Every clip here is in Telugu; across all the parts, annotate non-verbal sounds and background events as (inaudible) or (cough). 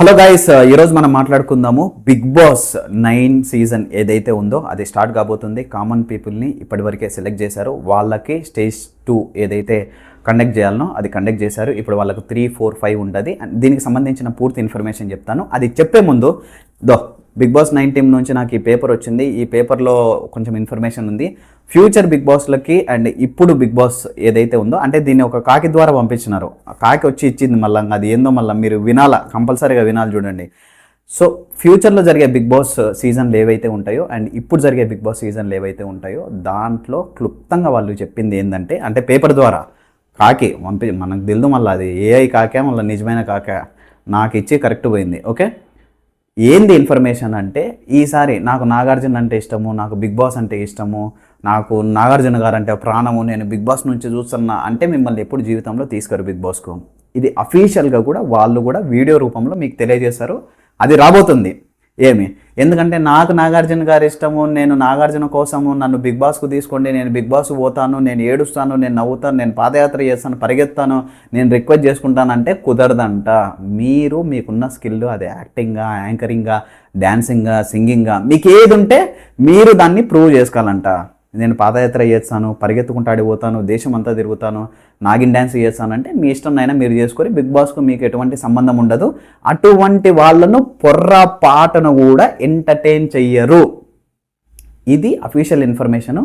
హలో గాయస్ ఈరోజు మనం మాట్లాడుకుందాము బిగ్ బాస్ నైన్ సీజన్ ఏదైతే ఉందో అది స్టార్ట్ కాబోతుంది. కామన్ పీపుల్ని ఇప్పటివరకే సెలెక్ట్ చేశారు. వాళ్ళకి స్టేజ్ టూ ఏదైతే కండక్ట్ చేయాలనో అది కండక్ట్ చేశారు. ఇప్పుడు వాళ్ళకు త్రీ ఫోర్ ఫైవ్ ఉంటుంది. దీనికి సంబంధించిన పూర్తి ఇన్ఫర్మేషన్ చెప్తాను. అది చెప్పే ముందు దో బిగ్ బాస్ నైన్ టీమ్ నుంచి నాకు ఈ పేపర్ వచ్చింది. ఈ పేపర్లో కొంచెం ఇన్ఫర్మేషన్ ఉంది. ఫ్యూచర్ బిగ్ బాస్లకి అండ్ ఇప్పుడు బిగ్ బాస్ ఏదైతే ఉందో అంటే దీన్ని ఒక కాకి ద్వారా పంపించినారు. ఆ కాకి వచ్చి ఇచ్చింది మళ్ళీ అది ఏందో మళ్ళీ మీరు వినాలా కంపల్సరీగా వినాలి చూడండి. సో ఫ్యూచర్లో జరిగే బిగ్ బాస్ సీజన్లు ఏవైతే ఉంటాయో అండ్ ఇప్పుడు జరిగే బిగ్ బాస్ సీజన్లు ఏవైతే ఉంటాయో దాంట్లో క్లుప్తంగా వాళ్ళు చెప్పింది ఏంటంటే అంటే పేపర్ ద్వారా కాకి పంపి మనకు తెలుదు మళ్ళీ అది ఏఐ కాకే మళ్ళీ నిజమైన కాకే నాకు ఇచ్చి కరెక్ట్ పోయింది. ఓకే? ఏంది ఇన్ఫర్మేషన్ అంటే ఈసారి నాకు నాగార్జున అంటే ఇష్టము నాకు బిగ్ బాస్ అంటే ఇష్టము నాకు నాగార్జున గారు అంటే ప్రాణము నేను బిగ్ బాస్ నుంచి చూస్తున్నా అంటే మిమ్మల్ని ఎప్పుడు జీవితంలో తీసుకురు బిగ్ బాస్కు. ఇది అఫీషియల్గా కూడా వాళ్ళు కూడా వీడియో రూపంలో మీకు తెలియజేస్తారు. అది రాబోతుంది. ఏమి? ఎందుకంటే నాకు నాగార్జున గారు ఇష్టము నేను నాగార్జున కోసము నన్ను బిగ్ బాస్కు తీసుకోండి నేను బిగ్ బాస్ పోతాను నేను ఏడుస్తాను నేను నవ్వుతాను నేను పాదయాత్ర చేస్తాను పరిగెత్తాను నేను రిక్వెస్ట్ చేసుకుంటానంటే కుదరదంట. మీరు మీకున్న స్కిల్ అది యాక్టింగ్గా యాంకరింగ్గా డ్యాన్సింగ్గా సింగింగ్గా మీకు ఏది ఉంటే మీరు దాన్ని ప్రూవ్ చేసుకోవాలంట. నేను పాదయాత్ర చేస్తాను పరిగెత్తుకుంటూ ఆడిపోతాను దేశం అంతా తిరుగుతాను నాగిన్ డ్యాన్స్ చేస్తాను అంటే మీ ఇష్టం అయినా మీరు చేసుకొని బిగ్ బాస్కు మీకు ఎటువంటి సంబంధం ఉండదు. అటువంటి వాళ్ళను పొర్రపాటును కూడా ఎంటర్టైన్ చెయ్యరు. ఇది అఫీషియల్ ఇన్ఫర్మేషన్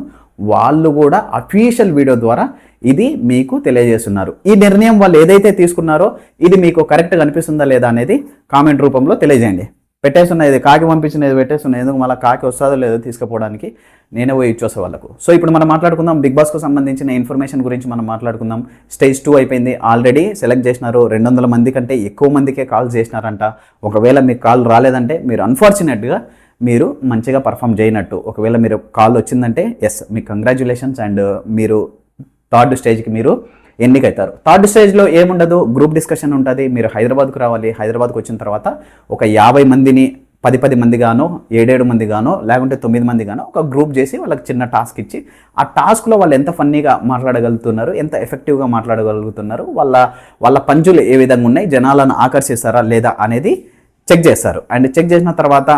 వాళ్ళు కూడా అఫీషియల్ వీడియో ద్వారా ఇది మీకు తెలియజేస్తున్నారు. ఈ నిర్ణయం వాళ్ళు ఏదైతే తీసుకున్నారో ఇది మీకు కరెక్ట్గా అనిపిస్తుందా లేదా అనేది కామెంట్ రూపంలో తెలియజేయండి. పెట్టేస్తున్నా ఇది కాకి పంపించిన ఇది పెట్టేస్తున్నా ఎందుకు మళ్ళీ కాకి వస్తుందో లేదో తీసుకుపోవడానికి నేనే పోయి ఇచ్చొస్తా వాళ్ళకు. సో ఇప్పుడు మనం మాట్లాడుకుందాం. బిగ్ బాస్కు సంబంధించిన ఇన్ఫర్మేషన్ గురించి మనం మాట్లాడుకుందాం. స్టేజ్ టూ అయిపోయింది. ఆల్రెడీ సెలెక్ట్ చేసినారు. రెండు వందల మంది కంటే ఎక్కువ మందికే కాల్ చేసినారంట. ఒకవేళ మీకు కాల్ రాలేదంటే మీరు అన్ఫార్చునేట్గా మీరు మంచిగా పర్ఫామ్ చేయనట్టు. ఒకవేళ మీరు కాల్ వచ్చిందంటే ఎస్ మీకు కంగ్రాచులేషన్స్ అండ్ మీరు థర్డ్ స్టేజ్కి మీరు ఎన్నికవుతారు థర్డ్ స్టేజ్లో ఏముండదు? గ్రూప్ డిస్కషన్ ఉంటుంది. మీరు హైదరాబాద్కు రావాలి. హైదరాబాద్కు వచ్చిన తర్వాత ఒక యాభై మందిని పది పది మంది గానో ఏడేడు మంది గానో లేకుంటే తొమ్మిది మంది గానో ఒక గ్రూప్ చేసి వాళ్ళకి చిన్న టాస్క్ ఇచ్చి ఆ టాస్క్లో వాళ్ళు ఎంత ఫన్నీగా మాట్లాడగలుగుతున్నారు ఎంత ఎఫెక్టివ్గా మాట్లాడగలుగుతున్నారు వాళ్ళ వాళ్ళ పంచులు ఏ విధంగా ఉన్నాయి జనాలను ఆకర్షిస్తారా లేదా అనేది చెక్ చేస్తారు. అండ్ చెక్ చేసిన తర్వాత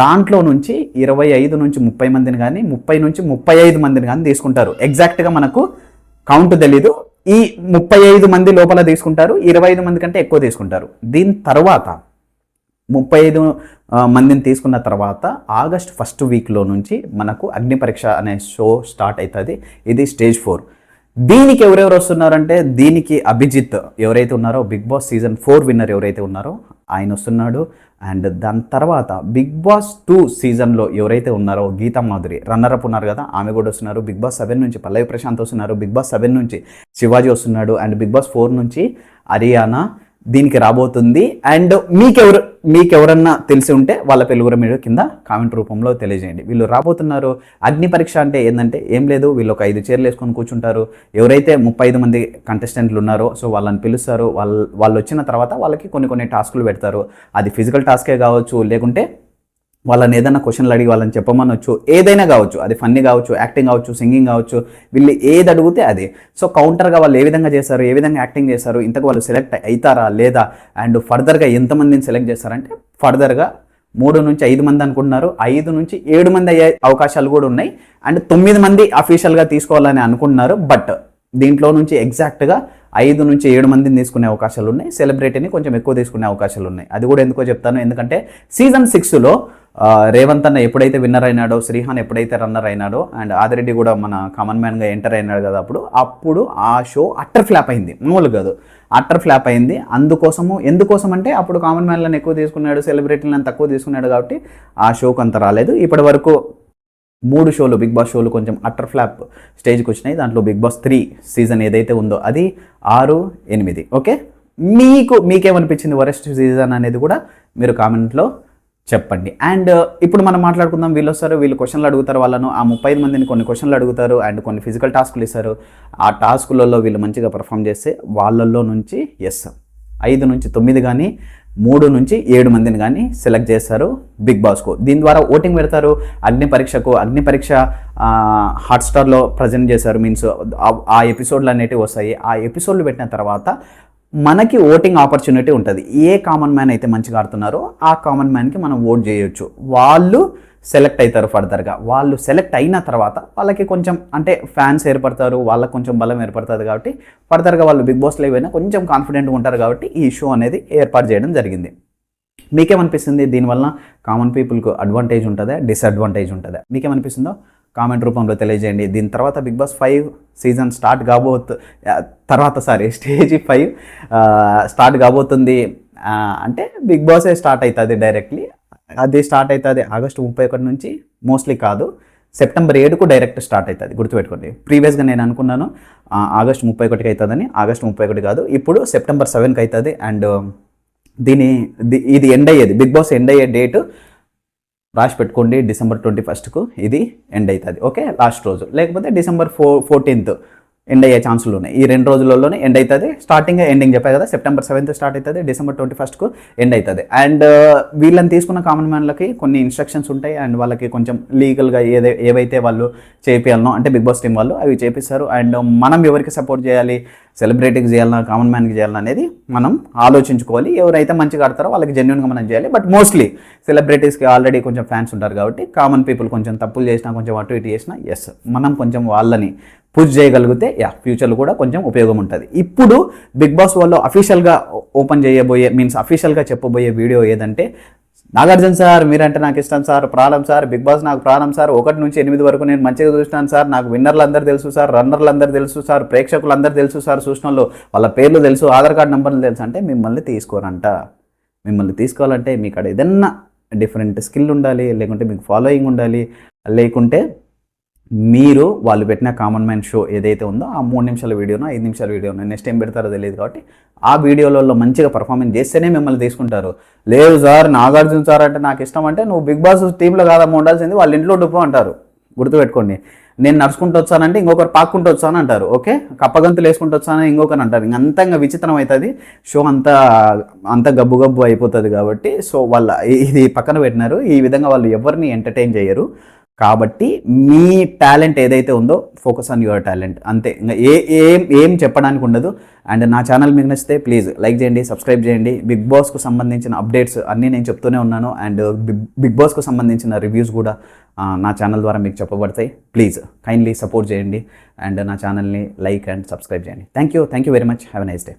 దాంట్లో నుంచి ఇరవై ఐదు నుంచి ముప్పై మందిని కానీ ముప్పై నుంచి ముప్పై ఐదు మందిని కానీ తీసుకుంటారు. ఎగ్జాక్ట్గా మనకు కౌంట్ తెలీదు. ఈ ముప్పై ఐదు మంది లోపల తీసుకుంటారు ఇరవై ఐదు మంది కంటే ఎక్కువ తీసుకుంటారు. దీని తర్వాత ముప్పై ఐదు మందిని తీసుకున్న తర్వాత ఆగస్ట్ ఫస్ట్ వీక్లో నుంచి మనకు అగ్ని పరీక్ష అనే షో స్టార్ట్ అవుతుంది. ఇది స్టేజ్ ఫోర్. దీనికి ఎవరెవరు వస్తున్నారంటే దీనికి అభిజిత్ ఎవరైతే ఉన్నారో Bigg Boss season four winner ఎవరైతే ఉన్నారో ఆయన వస్తున్నాడు. అండ్ దాని తర్వాత బిగ్ బాస్ టూ సీజన్లో ఎవరైతే ఉన్నారో గీతా మాధురి రన్నరప్ ఉన్నారు కదా ఆమె కూడా వస్తున్నారు. బిగ్ బాస్ సెవెన్ నుంచి పల్లవి ప్రశాంత్ వస్తున్నారు. బిగ్ బాస్ సెవెన్ నుంచి శివాజీ వస్తున్నాడు. అండ్ బిగ్ బాస్ ఫోర్ నుంచి హరియానా దీనికి రాబోతుంది. అండ్ మీకెవరు మీకెవరన్నా తెలిసి ఉంటే వాళ్ళ పెలుగురు మీరు కింద కామెంట్ రూపంలో తెలియజేయండి. వీళ్ళు రాబోతున్నారు. అగ్ని పరీక్ష అంటే ఏంటంటే ఏం లేదు. వీళ్ళు ఒక ఐదు చీరలు వేసుకొని కూర్చుంటారు. ఎవరైతే ముప్పై ఐదు మంది కంటెస్టెంట్లు ఉన్నారో సో వాళ్ళని పిలుస్తారు. వాళ్ళు వాళ్ళు వచ్చిన తర్వాత వాళ్ళకి కొన్ని కొన్ని టాస్కులు పెడతారు. అది ఫిజికల్ టాస్కే కావచ్చు లేకుంటే వాళ్ళని ఏదైనా క్వశ్చన్లు అడిగి వాళ్ళని చెప్పమనొచ్చు ఏదైనా కావచ్చు. అది ఫన్నీ కావచ్చు యాక్టింగ్ కావచ్చు సింగింగ్ కావచ్చు వీళ్ళు ఏది అడిగితే అది. సో కౌంటర్గా వాళ్ళు ఏ విధంగా చేస్తారు ఏ విధంగా యాక్టింగ్ చేస్తారు ఇంతకు వాళ్ళు సెలెక్ట్ అవుతారా లేదా? అండ్ ఫర్దర్గా ఎంతమందిని సెలెక్ట్ చేస్తారంటే ఫర్దర్గా మూడు నుంచి ఐదు మంది అనుకుంటున్నారు. ఐదు నుంచి ఏడు మంది అయ్యే అవకాశాలు కూడా ఉన్నాయి. అండ్ తొమ్మిది మంది అఫీషియల్గా తీసుకోవాలని అనుకుంటున్నారు. బట్ దీంట్లో నుంచి ఎగ్జాక్ట్గా ఐదు నుంచి ఏడు మందిని తీసుకునే అవకాశాలు ఉన్నాయి. సెలబ్రిటీని కొంచెం ఎక్కువ తీసుకునే అవకాశాలు ఉన్నాయి. అది కూడా ఎందుకో చెప్తాను. ఎందుకంటే సీజన్ సిక్స్లో రేవంత్ అన్న ఎప్పుడైతే విన్నర్ అయినాడో శ్రీహాన్ ఎప్పుడైతే రన్నర్ అయినాడో అండ్ ఆదిరెడ్డి కూడా మన కామన్ మ్యాన్గా ఎంటర్ అయినాడు కదా అప్పుడు అప్పుడు ఆ షో అట్టర్ ఫ్లాప్ అయింది. మామూలు కాదు. అట్టర్ ఫ్లాప్ అయింది. అందుకోసము ఎందుకోసం అంటే అప్పుడు కామన్ మ్యాన్లను ఎక్కువ తీసుకున్నాడు సెలబ్రిటీలను తక్కువ తీసుకున్నాడు కాబట్టి ఆ షోకు అంత రాలేదు. ఇప్పటి వరకు మూడు షోలు బిగ్ బాస్ షోలు కొంచెం అట్టర్ ఫ్లాప్ స్టేజ్కి వచ్చినాయి. దాంట్లో బిగ్ బాస్ త్రీ సీజన్ ఏదైతే ఉందో అది ఆరు ఎనిమిది. ఓకే? మీకు మీకేమనిపించింది వరెస్ట్ సీజన్ అనేది కూడా మీరు కామెంట్లో చెప్పండి. అండ్ uh, ఇప్పుడు మనం మాట్లాడుకుందాం వీళ్ళు వస్తారు వీళ్ళు క్వశ్చన్లు అడుగుతారు వాళ్ళను. ఆ ముప్పై ఐదు మందిని కొన్ని క్వశ్చన్లు అడుగుతారు అండ్ కొన్ని ఫిజికల్ టాస్కులు ఇస్తారు. ఆ టాస్కులలో వీళ్ళు మంచిగా పర్ఫామ్ చేస్తే వాళ్ళల్లో నుంచి ఎస్ ఐదు నుంచి తొమ్మిది కానీ మూడు నుంచి ఏడు మందిని కానీ సెలెక్ట్ చేస్తారు బిగ్ బాస్కు దీని ద్వారా ఓటింగ్ పెడతారు అగ్ని పరీక్షకు అగ్ని పరీక్ష హాట్స్టార్లో ప్రజెంట్ చేశారు మీన్స్ ఆ ఎపిసోడ్లు అనేటివి వస్తాయి. ఆ ఎపిసోడ్లు పెట్టిన తర్వాత మనకి ఓటింగ్ ఆపర్చునిటీ ఉంటుంది. ఏ కామన్ మ్యాన్ అయితే మంచిగా ఆడుతున్నారో ఆ కామన్ మ్యాన్కి మనం ఓట్ చేయొచ్చు. వాళ్ళు సెలెక్ట్ అవుతారు ఫర్దర్గా వాళ్ళు సెలెక్ట్ అయిన తర్వాత వాళ్ళకి కొంచెం అంటే ఫ్యాన్స్ ఏర్పడతారు వాళ్ళకి కొంచెం బలం ఏర్పడుతుంది కాబట్టి ఫర్దర్గా వాళ్ళు బిగ్ బాస్లో ఏవైనా కొంచెం కాన్ఫిడెంట్గా ఉంటారు కాబట్టి ఈ షో అనేది ఏర్పాటు చేయడం జరిగింది. మీకేమనిపిస్తుంది? దీనివల్ల కామన్ పీపుల్కు అడ్వాంటేజ్ ఉంటుందా? డిసడ్వాంటేజ్ ఉంటుందా? మీకేమనిపిస్తుందో? కామెంట్ రూపంలో తెలియజేయండి. దీని తర్వాత Bigg Boss five season start కాబోతు తర్వాత సారీ (laughs) స్టేజ్ ఫైవ్ స్టార్ట్ కాబోతుంది. అంటే బిగ్ బాసే స్టార్ట్ అవుతుంది డైరెక్ట్లీ. అది స్టార్ట్ అవుతుంది ఆగస్టు ముప్పై ఒకటి నుంచి మోస్ట్లీ కాదు. సెప్టెంబర్ ఏడుకు డైరెక్ట్ స్టార్ట్ అవుతుంది గుర్తుపెట్టుకోండి. ప్రీవియస్గా నేను అనుకున్నాను ఆగస్ట్ ఆగస్టు ముప్పై ఒకటికి అవుతుందని ఆగస్టు ముప్పై ఒకటి కాదు. ఇప్పుడు సెప్టెంబర్ సెవెన్కి అవుతుంది అండ్ దీని ఇది ఎండ్ అయ్యేది. బిగ్ బాస్ ఎండ్ అయ్యే డేటు రాసి పెట్టుకోండి డిసెంబర్ ట్వంటీ ఫస్ట్కు. ఇది ఎండ్ అవుతుంది. ఓకే? లాస్ట్ రోజు. లేకపోతే డిసెంబర్ ఫో ఫోర్టీన్త్. ఎండ్ అయ్యే ఛాన్సులు ఉన్నాయి. ఈ రెండు రోజులలోనే ఎండ్ అవుతుంది స్టార్టింగ్ ఎండింగ్ చెప్పాయి కదా సెప్టెంబర్ సెవెంత్ స్టార్ట్ అవుతుంది డిసెంబర్ ట్వంటీ ఫస్ట్కు ఎండ్ అవుతుంది అండ్ వీళ్ళని తీసుకున్న కామన్ మ్యాన్లకి కొన్ని ఇన్స్ట్రక్షన్స్ ఉంటాయి. అండ్ వాళ్ళకి కొంచెం లీగల్గా ఏదే ఏవైతే వాళ్ళు చేపియాలనో అంటే బిగ్ బాస్ టీం వాళ్ళు అవి చేపిస్తారు. అండ్ uh, మనం ఎవరికి సపోర్ట్ చేయాలి సెలబ్రిటీకి చేయాలన్నా కామన్ మ్యాన్కి చేయాలన్నా అనేది మనం ఆలోచించుకోవాలి. ఎవరైతే మంచిగా ఆడతారో వాళ్ళకి జెన్యున్గా మనం చేయాలి. బట్ మోస్ట్లీ సెలబ్రిటీస్కి ఆల్రెడీ కొంచెం ఫ్యాన్స్ ఉంటారు కాబట్టి కామన్ పీపుల్ కొంచెం తప్పులు చేసినా కొంచెం అటు ఇటు చేసినా ఎస్ మనం కొంచెం వాళ్ళని పూజ చేయగలిగితే యా ఫ్యూచర్లో కూడా కొంచెం ఉపయోగం ఉంటుంది. ఇప్పుడు బిగ్ బాస్ వాళ్ళు అఫీషియల్గా ఓపెన్ చేయబోయే మీన్స్ అఫీషియల్గా చెప్పబోయే వీడియో ఏదంటే నాగార్జున సార్ మీరంటే నాకు ఇష్టం సార్ ప్రాణం సార్ బిగ్ బాస్ నాకు ప్రాణం సార్ ఒకటి నుంచి ఎనిమిది వరకు నేను మంచిగా చూస్తాను సార్ నాకు విన్నర్లు అందరూ తెలుసు సార్ రన్నర్లు అందరూ తెలుసు సార్ ప్రేక్షకులు అందరూ తెలుసు సార్ చూసిన వాళ్ళు వాళ్ళ పేర్లు తెలుసు ఆధార్ కార్డు నెంబర్లు తెలుసు అంటే మిమ్మల్ని తీసుకోరంట. మిమ్మల్ని తీసుకోవాలంటే మీకు అక్కడ ఏదన్నా డిఫరెంట్ స్కిల్ ఉండాలి లేకుంటే మీకు ఫాలోయింగ్ ఉండాలి లేకుంటే మీరు వాళ్ళు పెట్టిన కామన్ మ్యాన్ షో ఏదైతే ఉందో ఆ మూడు నిమిషాల వీడియోనో ఐదు నిమిషాల వీడియోనో నెక్స్ట్ ఏం పెడతారో తెలియదు కాబట్టి ఆ వీడియోలలో మంచిగా పర్ఫార్మెన్స్ చేస్తేనే మిమ్మల్ని తీసుకుంటారు. లేదు సార్ నాగార్జున సార్ అంటే నాకు ఇష్టం అంటే నువ్వు బిగ్ బాస్ టీంలో కాదమ్మ ఉండాల్సింది వాళ్ళ ఇంట్లో డుప్పు అంటారు. గుర్తుపెట్టుకోండి. నేను నడుచుకుంటూ వచ్చానంటే ఇంకొకరు పాక్కుంటూ వచ్చాను అంటారు ఓకే? కప్పగంతులు వేసుకుంటూ వచ్చానని ఇంకొకరు అంటారు. ఇంక ఇంకా విచిత్రం అవుతుంది. షో అంతా అంత గబ్బు గబ్బు అయిపోతుంది కాబట్టి సో వాళ్ళ ఇది పక్కన పెట్టినారు. ఈ విధంగా వాళ్ళు ఎవరిని ఎంటర్టైన్ చేయరు. కాబట్టి మీ టాలెంట్ ఏదైతే ఉందో ఫోకస్ ఆన్ యువర్ టాలెంట్ అంతే. ఇంకా ఏ ఏం ఏం చెప్పడానికి ఉండదు. అండ్ నా ఛానల్ మీకు నచ్చితే ప్లీజ్ లైక్ చేయండి సబ్స్క్రైబ్ చేయండి. బిగ్ బాస్కు సంబంధించిన అప్డేట్స్ అన్నీ నేను చెప్తూనే ఉన్నాను. అండ్ బిగ్ బిగ్ బాస్కు సంబంధించిన రివ్యూస్ కూడా నా ఛానల్ ద్వారా మీకు చెప్పబడతాయి. ప్లీజ్ కైండ్లీ సపోర్ట్ చేయండి. అండ్ నా ఛానల్ని లైక్ అండ్ సబ్స్క్రైబ్ చేయండి. Thank you thank you very much have a nice day